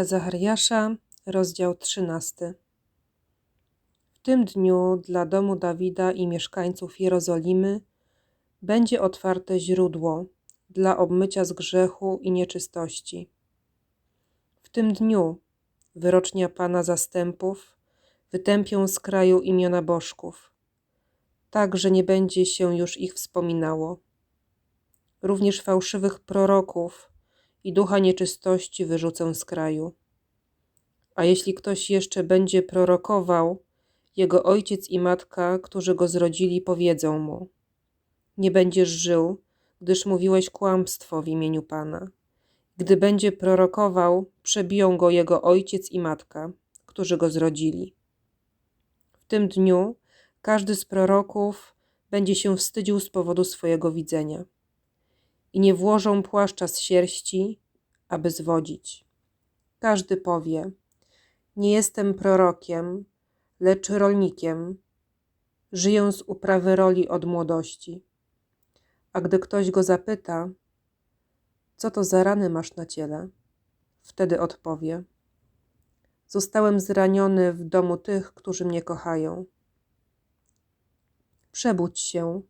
Księga Zachariasza, rozdział 13. W tym dniu dla domu Dawida i mieszkańców Jerozolimy będzie otwarte źródło dla obmycia z grzechu i nieczystości. W tym dniu wyrocznia Pana zastępów wytępią z kraju imiona bożków, tak że nie będzie się już ich wspominało. Również fałszywych proroków i ducha nieczystości wyrzucę z kraju. A jeśli ktoś jeszcze będzie prorokował, jego ojciec i matka, którzy go zrodzili, powiedzą mu: Nie będziesz żył, gdyż mówiłeś kłamstwo w imieniu Pana. Gdy będzie prorokował, przebiją go jego ojciec i matka, którzy go zrodzili. W tym dniu każdy z proroków będzie się wstydził z powodu swojego widzenia i nie włożą płaszcza z sierści, aby zwodzić. Każdy powie: Nie jestem prorokiem, lecz rolnikiem. Żyję z uprawy roli od młodości. A gdy ktoś go zapyta: Co to za rany masz na ciele? Wtedy odpowie: Zostałem zraniony w domu tych, którzy mnie kochają. Przebudź się,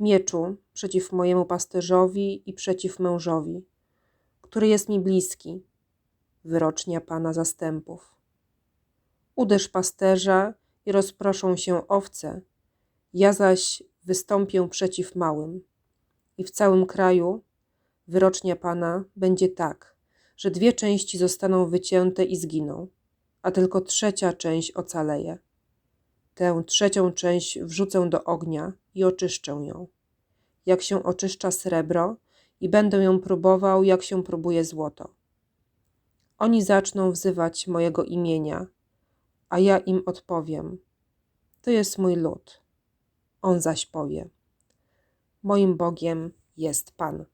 mieczu przeciw mojemu pasterzowi i przeciw mężowi, który jest mi bliski, wyrocznia Pana zastępów. Uderz pasterza i rozproszą się owce, ja zaś wystąpię przeciw małym. I w całym kraju wyrocznia Pana będzie tak, że dwie części zostaną wycięte i zginą, a tylko trzecia część ocaleje. Tę trzecią część wrzucę do ognia i oczyszczę ją, jak się oczyszcza srebro, i będę ją próbował, jak się próbuje złoto. Oni zaczną wzywać mojego imienia, a ja im odpowiem: To jest mój lud. On zaś powie: Moim Bogiem jest Pan.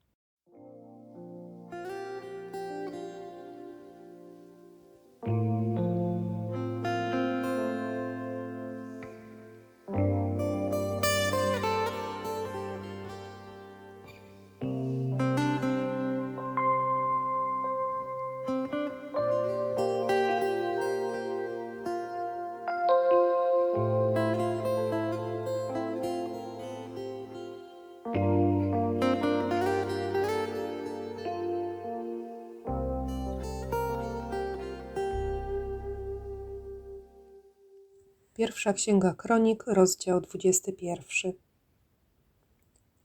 Pierwsza Księga Kronik, rozdział 21.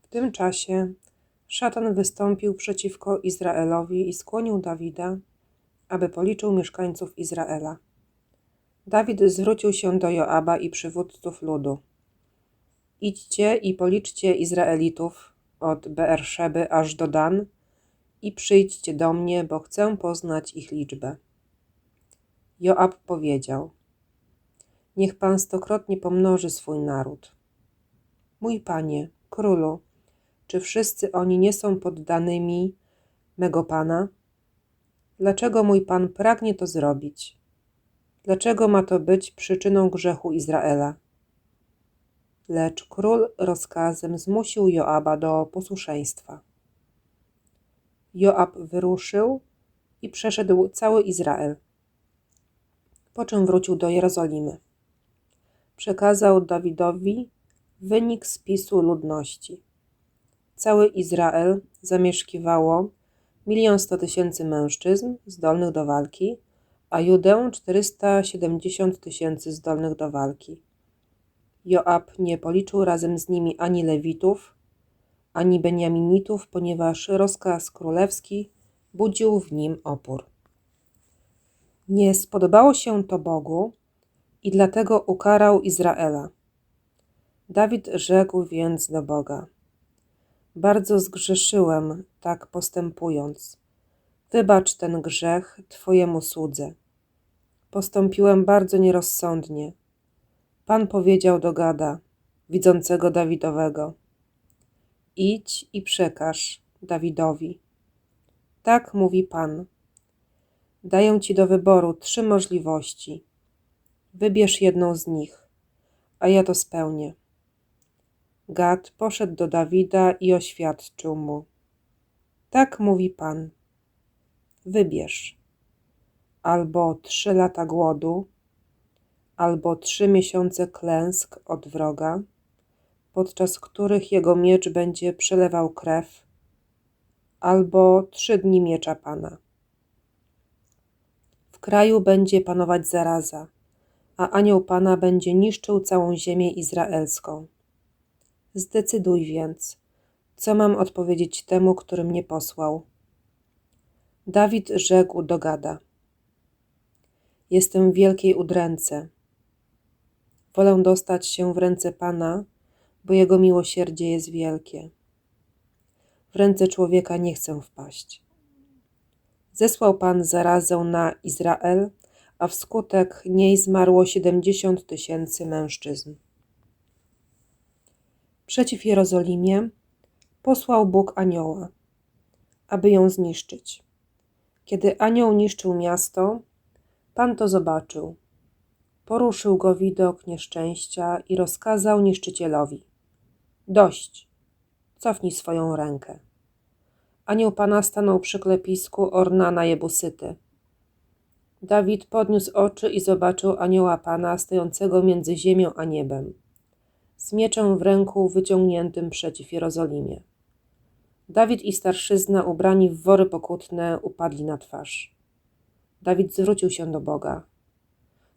W tym czasie szatan wystąpił przeciwko Izraelowi i skłonił Dawida, aby policzył mieszkańców Izraela. Dawid zwrócił się do Joaba i przywódców ludu. Idźcie i policzcie Izraelitów od Beerszeby aż do Dan i przyjdźcie do mnie, bo chcę poznać ich liczbę. Joab powiedział – Niech Pan stokrotnie pomnoży swój naród. Mój Panie, Królu, czy wszyscy oni nie są poddanymi mego Pana? Dlaczego mój Pan pragnie to zrobić? Dlaczego ma to być przyczyną grzechu Izraela? Lecz król rozkazem zmusił Joaba do posłuszeństwa. Joab wyruszył i przeszedł cały Izrael, po czym wrócił do Jerozolimy przekazał Dawidowi wynik spisu ludności. Cały Izrael zamieszkiwało milion sto tysięcy mężczyzn zdolnych do walki, a Judę 470 tysięcy zdolnych do walki. Joab nie policzył razem z nimi ani Lewitów, ani Beniaminitów, ponieważ rozkaz królewski budził w nim opór. Nie spodobało się to Bogu i dlatego ukarał Izraela. Dawid rzekł więc do Boga: Bardzo zgrzeszyłem, tak postępując. Wybacz ten grzech Twojemu słudze. Postąpiłem bardzo nierozsądnie. Pan powiedział do Gada, widzącego Dawidowego: Idź i przekaż Dawidowi. Tak mówi Pan. Daję ci do wyboru trzy możliwości. Wybierz jedną z nich, a ja to spełnię. Gad poszedł do Dawida i oświadczył mu: Tak mówi Pan. Wybierz albo trzy lata głodu, albo trzy miesiące klęsk od wroga, podczas których jego miecz będzie przelewał krew, albo trzy dni miecza Pana. W kraju będzie panować zaraza, a anioł Pana będzie niszczył całą ziemię izraelską. Zdecyduj więc, co mam odpowiedzieć temu, który mnie posłał. Dawid rzekł do Gada: Jestem w wielkiej udręce. Wolę dostać się w ręce Pana, bo jego miłosierdzie jest wielkie. W ręce człowieka nie chcę wpaść. Zesłał Pan zarazę na Izrael, a wskutek niej zmarło siedemdziesiąt tysięcy mężczyzn. Przeciw Jerozolimie posłał Bóg anioła, aby ją zniszczyć. Kiedy anioł niszczył miasto, Pan to zobaczył. Poruszył go widok nieszczęścia i rozkazał niszczycielowi: Dość, cofnij swoją rękę. Anioł Pana stanął przy klepisku Ornana Jebusyty. Dawid podniósł oczy i zobaczył anioła Pana stojącego między ziemią a niebem, z mieczem w ręku wyciągniętym przeciw Jerozolimie. Dawid i starszyzna ubrani w wory pokutne upadli na twarz. Dawid zwrócił się do Boga.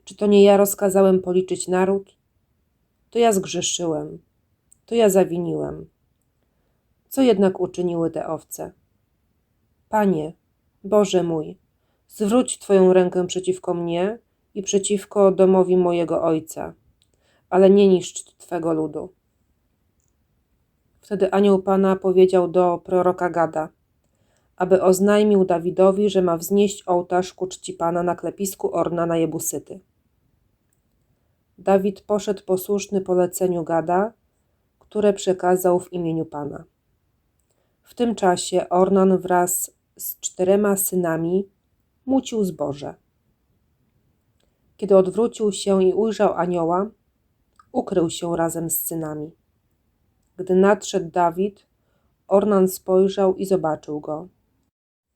Czy to nie ja rozkazałem policzyć naród? To ja zgrzeszyłem, to ja zawiniłem. Co jednak uczyniły te owce? Panie, Boże mój, zwróć Twoją rękę przeciwko mnie i przeciwko domowi mojego ojca, ale nie niszcz Twego ludu. Wtedy anioł Pana powiedział do proroka Gada, aby oznajmił Dawidowi, że ma wznieść ołtarz ku czci Pana na klepisku Ornana Jebusyty. Dawid poszedł posłuszny poleceniu Gada, które przekazał w imieniu Pana. W tym czasie Ornan wraz z czterema synami mucił zboże. Kiedy odwrócił się i ujrzał anioła, ukrył się razem z synami. Gdy nadszedł Dawid, Ornan spojrzał i zobaczył go.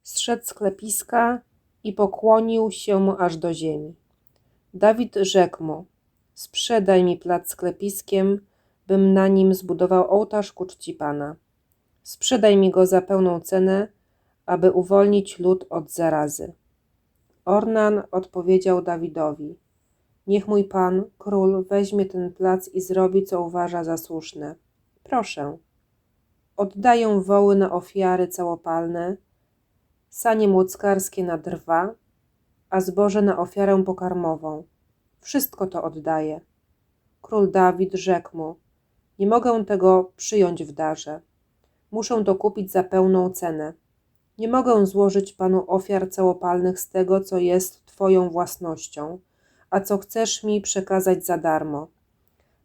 Zszedł z klepiska i pokłonił się mu aż do ziemi. Dawid rzekł mu: Sprzedaj mi plac z klepiskiem, bym na nim zbudował ołtarz ku czci Pana. Sprzedaj mi go za pełną cenę, aby uwolnić lud od zarazy. Ornan odpowiedział Dawidowi: Niech mój pan, król, weźmie ten plac i zrobi, co uważa za słuszne. Proszę. Oddaję woły na ofiary całopalne, sanie młockarskie na drwa, a zboże na ofiarę pokarmową. Wszystko to oddaję. Król Dawid rzekł mu: Nie mogę tego przyjąć w darze. Muszę to kupić za pełną cenę. Nie mogę złożyć panu ofiar całopalnych z tego, co jest twoją własnością, a co chcesz mi przekazać za darmo.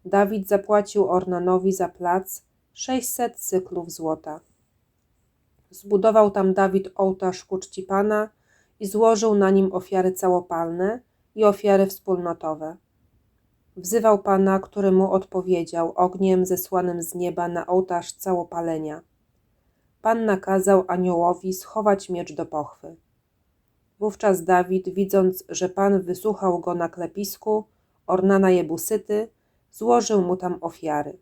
Dawid zapłacił Ornanowi za plac sześćset cyklów złota. Zbudował tam Dawid ołtarz ku czci Pana i złożył na nim ofiary całopalne i ofiary wspólnotowe. Wzywał Pana, który mu odpowiedział ogniem zesłanym z nieba na ołtarz całopalenia. Pan nakazał aniołowi schować miecz do pochwy. Wówczas Dawid, widząc, że Pan wysłuchał go na klepisku, Ornana Jebusyty, złożył mu tam ofiary.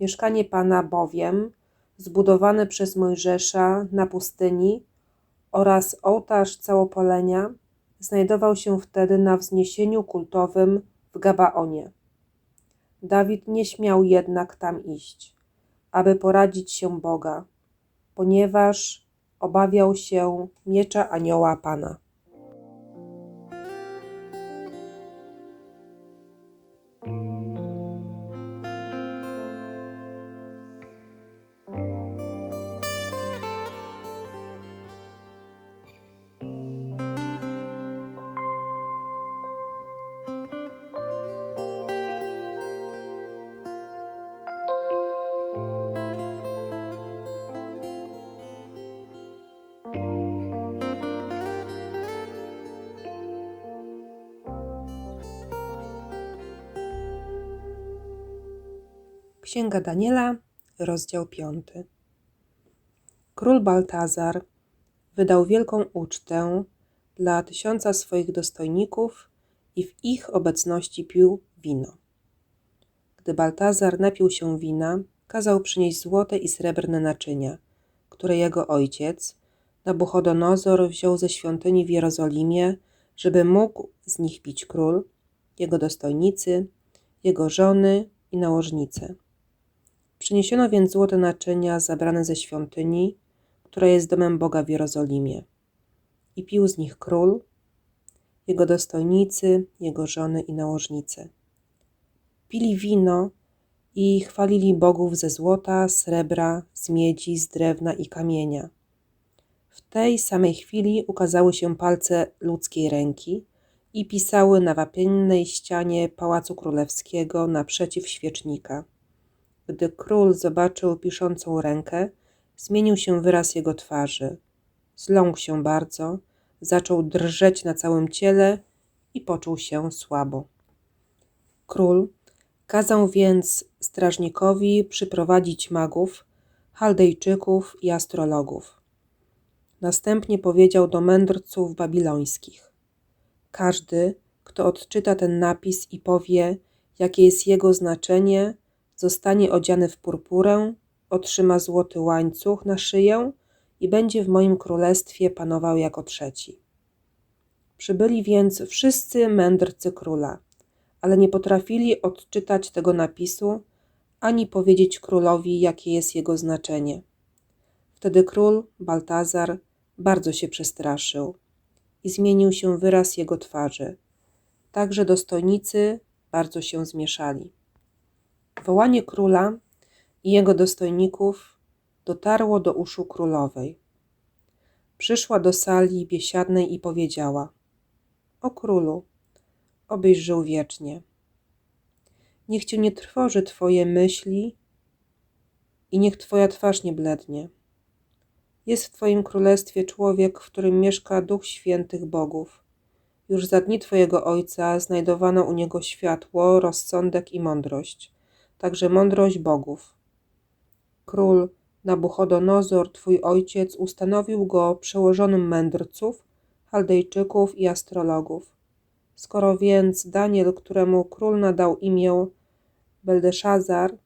Mieszkanie Pana bowiem, zbudowane przez Mojżesza na pustyni, oraz ołtarz całopalenia znajdował się wtedy na wzniesieniu kultowym w Gabaonie. Dawid nie śmiał jednak tam iść, aby poradzić się Boga, ponieważ obawiał się miecza anioła Pana. Księga Daniela, rozdział 5. Król Baltazar wydał wielką ucztę dla tysiąca swoich dostojników i w ich obecności pił wino. Gdy Baltazar napił się wina, kazał przynieść złote i srebrne naczynia, które jego ojciec, Nabuchodonozor, wziął ze świątyni w Jerozolimie, żeby mógł z nich pić król, jego dostojnicy, jego żony i nałożnice. Przyniesiono więc złote naczynia zabrane ze świątyni, która jest domem Boga w Jerozolimie. I pił z nich król, jego dostojnicy, jego żony i nałożnice. Pili wino i chwalili bogów ze złota, srebra, z miedzi, z drewna i kamienia. W tej samej chwili ukazały się palce ludzkiej ręki i pisały na wapiennej ścianie Pałacu Królewskiego naprzeciw świecznika. Gdy król zobaczył piszącą rękę, zmienił się wyraz jego twarzy. Zląkł się bardzo, zaczął drżeć na całym ciele i poczuł się słabo. Król kazał więc strażnikowi przyprowadzić magów, chaldejczyków i astrologów. Następnie powiedział do mędrców babilońskich: Każdy, kto odczyta ten napis i powie, jakie jest jego znaczenie, zostanie odziany w purpurę, otrzyma złoty łańcuch na szyję i będzie w moim królestwie panował jako trzeci. Przybyli więc wszyscy mędrcy króla, ale nie potrafili odczytać tego napisu, ani powiedzieć królowi, jakie jest jego znaczenie. Wtedy król Baltazar bardzo się przestraszył i zmienił się wyraz jego twarzy. Także dostojnicy bardzo się zmieszali. Wołanie króla i jego dostojników dotarło do uszu królowej. Przyszła do sali biesiadnej i powiedziała: O królu, obyś żył wiecznie. Niech cię nie trwoży twoje myśli i niech twoja twarz nie blednie. Jest w twoim królestwie człowiek, w którym mieszka duch świętych bogów. Już za dni twojego ojca znajdowano u niego światło, rozsądek i mądrość także mądrość bogów. Król Nabuchodonozor, twój ojciec, ustanowił go przełożonym mędrców, chaldejczyków i astrologów. Skoro więc Daniel, któremu król nadał imię Beldeszazar,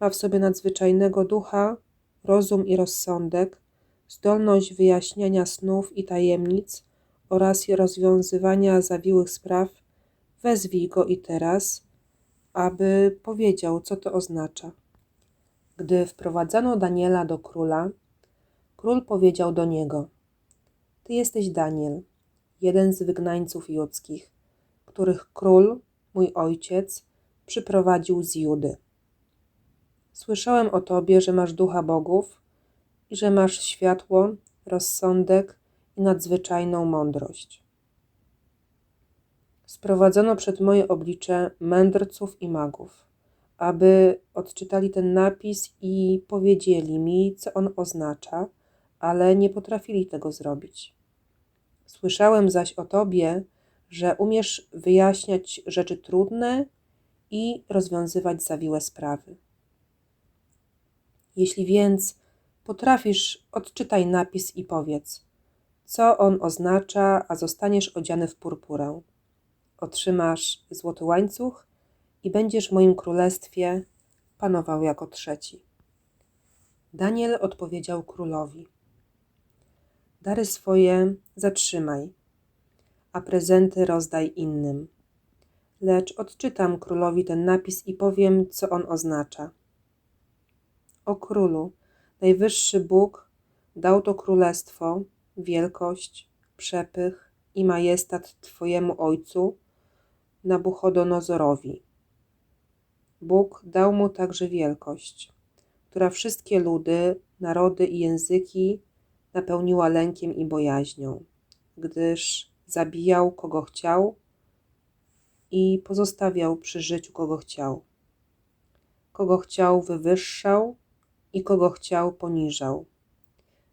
ma w sobie nadzwyczajnego ducha, rozum i rozsądek, zdolność wyjaśniania snów i tajemnic oraz rozwiązywania zawiłych spraw, wezwij go i teraz – aby powiedział, co to oznacza. Gdy wprowadzano Daniela do króla, król powiedział do niego: Ty jesteś Daniel, jeden z wygnańców judzkich, których król, mój ojciec, przyprowadził z Judy. Słyszałem o tobie, że masz ducha bogów i że masz światło, rozsądek i nadzwyczajną mądrość sprowadzono przed moje oblicze mędrców i magów, aby odczytali ten napis i powiedzieli mi, co on oznacza, ale nie potrafili tego zrobić. Słyszałem zaś o Tobie, że umiesz wyjaśniać rzeczy trudne i rozwiązywać zawiłe sprawy. Jeśli więc potrafisz, odczytaj napis i powiedz, co on oznacza, a zostaniesz odziany w purpurę otrzymasz złoty łańcuch i będziesz w moim królestwie panował jako trzeci. Daniel odpowiedział królowi: Dary swoje zatrzymaj, a prezenty rozdaj innym. Lecz odczytam królowi ten napis i powiem, co on oznacza. O królu, najwyższy Bóg dał to królestwo, wielkość, przepych i majestat Twojemu ojcu, Nabuchodonozorowi. Bóg dał mu także wielkość, która wszystkie ludy, narody i języki napełniła lękiem i bojaźnią, gdyż zabijał kogo chciał i pozostawiał przy życiu kogo chciał. Kogo chciał wywyższał i kogo chciał poniżał.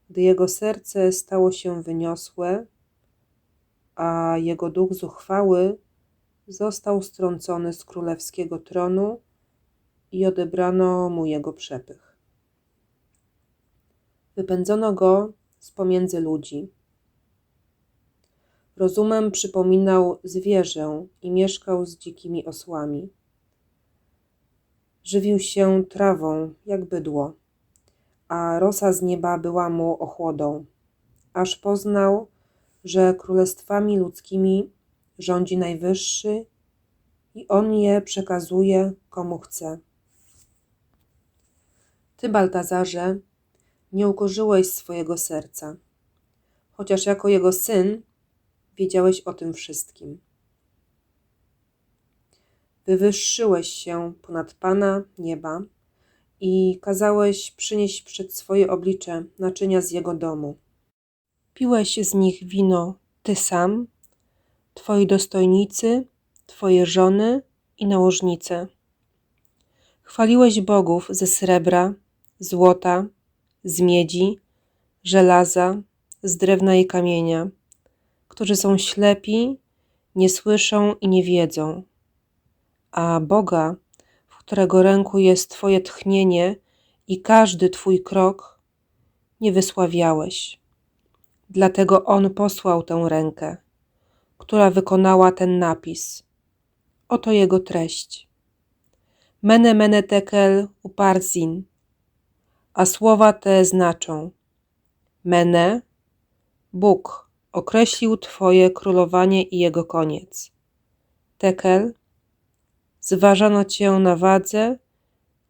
Gdy jego serce stało się wyniosłe, a jego duch zuchwały, został strącony z królewskiego tronu i odebrano mu jego przepych. Wypędzono go z pomiędzy ludzi. Rozumem przypominał zwierzę i mieszkał z dzikimi osłami. Żywił się trawą jak bydło, a rosa z nieba była mu ochłodą, aż poznał, że królestwami ludzkimi rządzi Najwyższy i on je przekazuje komu chce. Ty, Baltazarze, nie ukorzyłeś swojego serca, chociaż jako jego syn wiedziałeś o tym wszystkim. Wywyższyłeś się ponad Pana nieba i kazałeś przynieść przed swoje oblicze naczynia z jego domu. Piłeś z nich wino ty sam, twoi dostojnicy, twoje żony i nałożnice. Chwaliłeś bogów ze srebra, złota, z miedzi, żelaza, z drewna i kamienia, którzy są ślepi, nie słyszą i nie wiedzą. A Boga, w którego ręku jest Twoje tchnienie i każdy Twój krok, nie wysławiałeś. Dlatego On posłał tę rękę, która wykonała ten napis. Oto jego treść. Mene mene tekel uparzin, a słowa te znaczą Mene, Bóg określił Twoje królowanie i jego koniec. Tekel, zważano Cię na wadze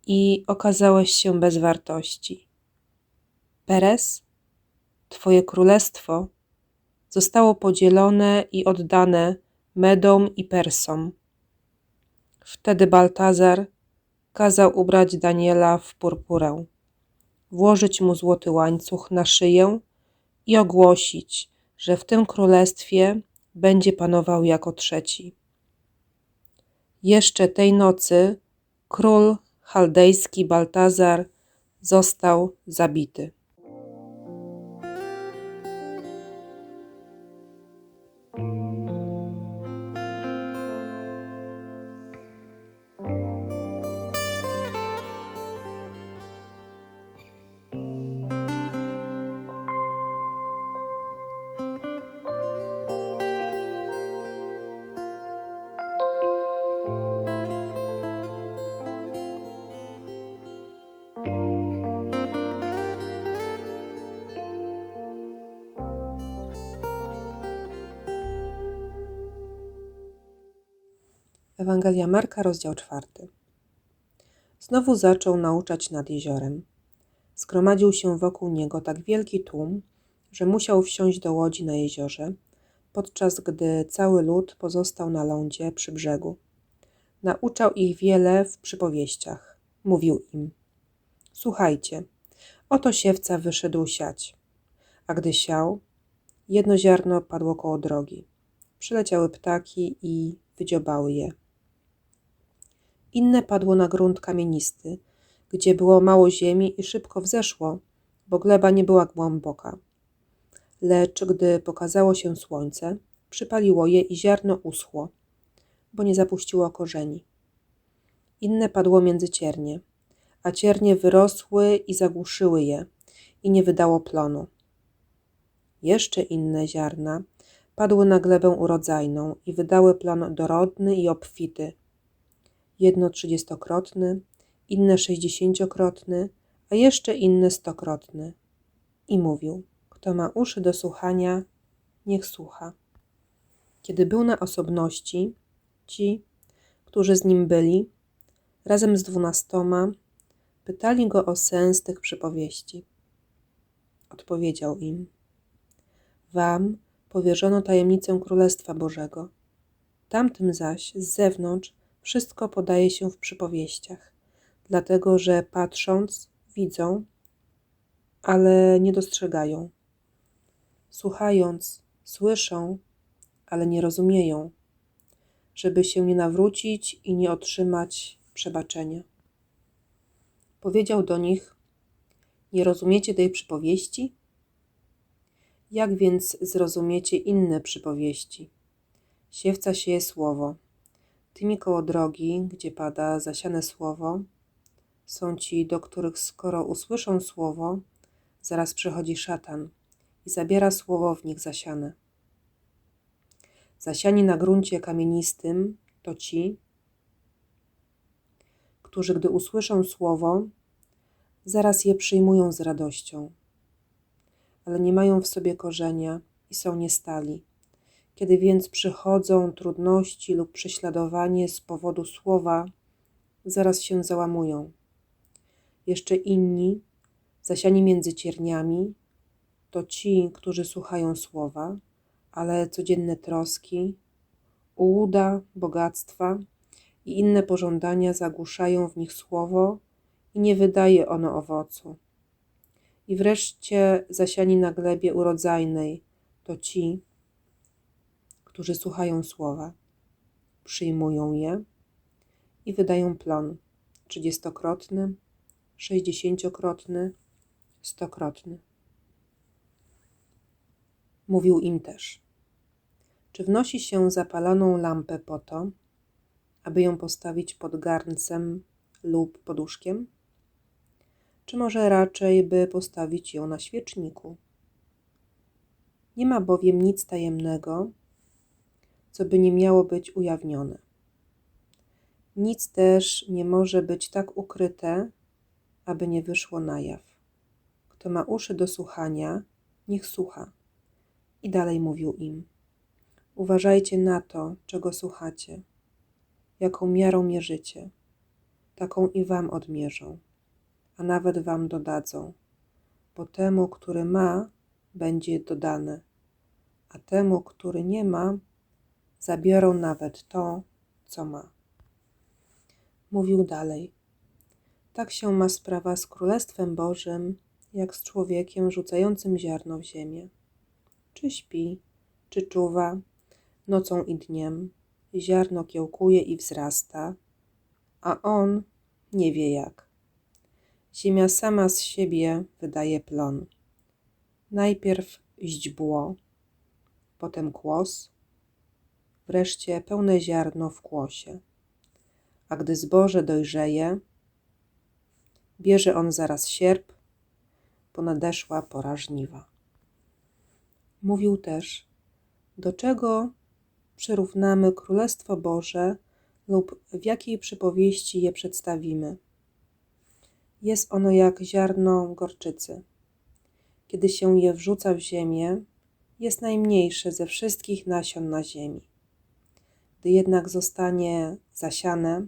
i okazałeś się bez wartości. Peres, Twoje królestwo zostało podzielone i oddane Medom i Persom. Wtedy Baltazar kazał ubrać Daniela w purpurę włożyć mu złoty łańcuch na szyję i ogłosić, że w tym królestwie będzie panował jako trzeci. Jeszcze tej nocy król chaldejski Baltazar został zabity. Ewangelia Marka, rozdział czwarty. Znowu zaczął nauczać nad jeziorem. Zgromadził się wokół niego tak wielki tłum, że musiał wsiąść do łodzi na jeziorze, podczas gdy cały lud pozostał na lądzie przy brzegu. Nauczał ich wiele w przypowieściach. Mówił im: Słuchajcie, oto siewca wyszedł siać. A gdy siał, jedno ziarno padło koło drogi. Przyleciały ptaki i wydziobały je. Inne padło na grunt kamienisty, gdzie było mało ziemi i szybko wzeszło, bo gleba nie była głęboka. Lecz gdy pokazało się słońce, przypaliło je i ziarno uschło, bo nie zapuściło korzeni. Inne padło między ciernie, a ciernie wyrosły i zagłuszyły je i nie wydało plonu. Jeszcze inne ziarna padły na glebę urodzajną i wydały plon dorodny i obfity. Jedno trzydziestokrotny, inne sześćdziesięciokrotny, a jeszcze inne stokrotny. I mówił, Kto ma uszy do słuchania, niech słucha. Kiedy był na osobności, ci, którzy z nim byli, razem z dwunastoma, pytali go o sens tych przypowieści. Odpowiedział im: Wam powierzono tajemnicę Królestwa Bożego. Tamtym zaś z zewnątrz wszystko podaje się w przypowieściach, dlatego że patrząc, widzą, ale nie dostrzegają. Słuchając, słyszą, ale nie rozumieją, żeby się nie nawrócić i nie otrzymać przebaczenia. Powiedział do nich: Nie rozumiecie tej przypowieści? Jak więc zrozumiecie inne przypowieści? Siewca sieje słowo. Tymi koło drogi, gdzie pada zasiane słowo, są ci, do których skoro usłyszą słowo, zaraz przychodzi szatan i zabiera słowo w nich zasiane. Zasiani na gruncie kamienistym to ci, którzy gdy usłyszą słowo, zaraz je przyjmują z radością, ale nie mają w sobie korzenia i są niestali. Kiedy więc przychodzą trudności lub prześladowanie z powodu słowa, zaraz się załamują. Jeszcze inni, zasiani między cierniami, to ci, którzy słuchają słowa, ale codzienne troski, ułuda, bogactwa i inne pożądania zagłuszają w nich słowo i nie wydaje ono owocu. I wreszcie zasiani na glebie urodzajnej to ci, którzy słuchają słowa, przyjmują je i wydają plon trzydziestokrotny, sześćdziesięciokrotny, stokrotny. Mówił im też: Czy wnosi się zapaloną lampę po to, aby ją postawić pod garncem lub pod łóżkiem? Czy może raczej, by postawić ją na świeczniku? Nie ma bowiem nic tajemnego, co by nie miało być ujawnione. Nic też nie może być tak ukryte, aby nie wyszło na jaw. Kto ma uszy do słuchania, niech słucha. I dalej mówił im: Uważajcie na to, czego słuchacie, jaką miarą mierzycie, taką i wam odmierzą, a nawet wam dodadzą, bo temu, który ma, będzie dodane, a temu, który nie ma, zabiorą nawet to, co ma. Mówił dalej. Tak się ma sprawa z Królestwem Bożym, jak z człowiekiem rzucającym ziarno w ziemię. Czy śpi, czy czuwa, nocą i dniem, ziarno kiełkuje i wzrasta, a on nie wie jak. Ziemia sama z siebie wydaje plon. Najpierw źdźbło, potem kłos, wreszcie pełne ziarno w kłosie. A gdy zboże dojrzeje, bierze on zaraz sierp, bo nadeszła pora żniwa. Mówił też, do czego przyrównamy Królestwo Boże lub w jakiej przypowieści je przedstawimy. Jest ono jak ziarno gorczycy. Kiedy się je wrzuca w ziemię, jest najmniejsze ze wszystkich nasion na ziemi. Gdy jednak zostanie zasiane,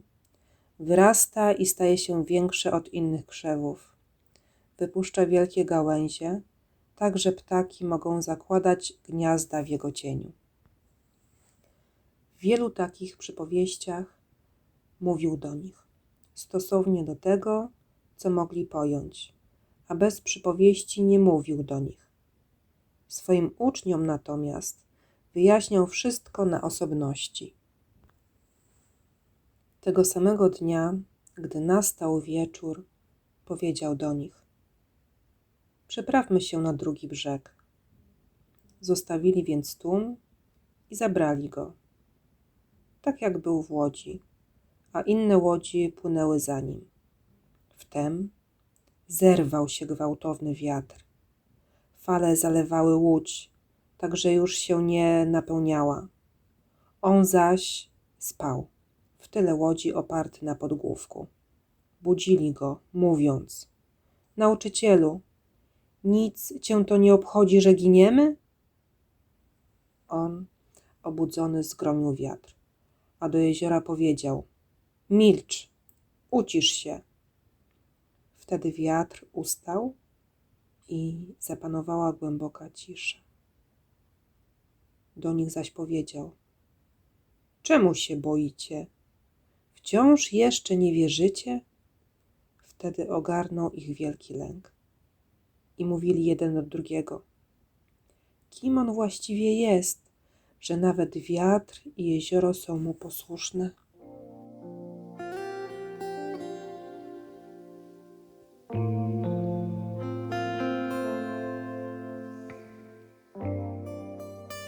wyrasta i staje się większe od innych krzewów. Wypuszcza wielkie gałęzie, tak że ptaki mogą zakładać gniazda w jego cieniu. W wielu takich przypowieściach mówił do nich, stosownie do tego, co mogli pojąć, a bez przypowieści nie mówił do nich. Swoim uczniom natomiast wyjaśniał wszystko na osobności. Tego samego dnia, gdy nastał wieczór, powiedział do nich: Przeprawmy się na drugi brzeg. Zostawili więc tłum i zabrali go, tak jak był w łodzi, a inne łodzi płynęły za nim. Wtem zerwał się gwałtowny wiatr. Fale zalewały łódź, tak że już się nie napełniała. On zaś spał w tyle łodzi oparty na podgłówku. Budzili go, mówiąc: Nauczycielu, Nic cię to nie obchodzi, że giniemy? On, obudzony, zgromił wiatr, a do jeziora powiedział: Milcz, ucisz się. Wtedy wiatr ustał i zapanowała głęboka cisza. Do nich zaś powiedział: Czemu się boicie? Wciąż jeszcze nie wierzycie? Wtedy ogarnął ich wielki lęk. I mówili jeden do drugiego: Kim on właściwie jest, że nawet wiatr i jezioro są mu posłuszne?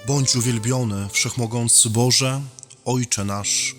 Bądź uwielbiony, wszechmogący Boże, Ojcze nasz,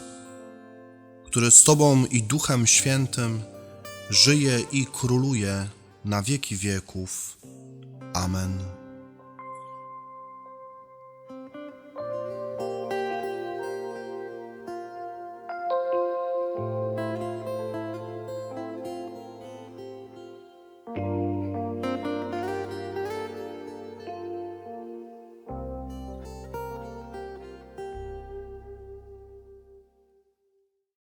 który z Tobą i Duchem Świętym żyje i króluje na wieki wieków. Amen.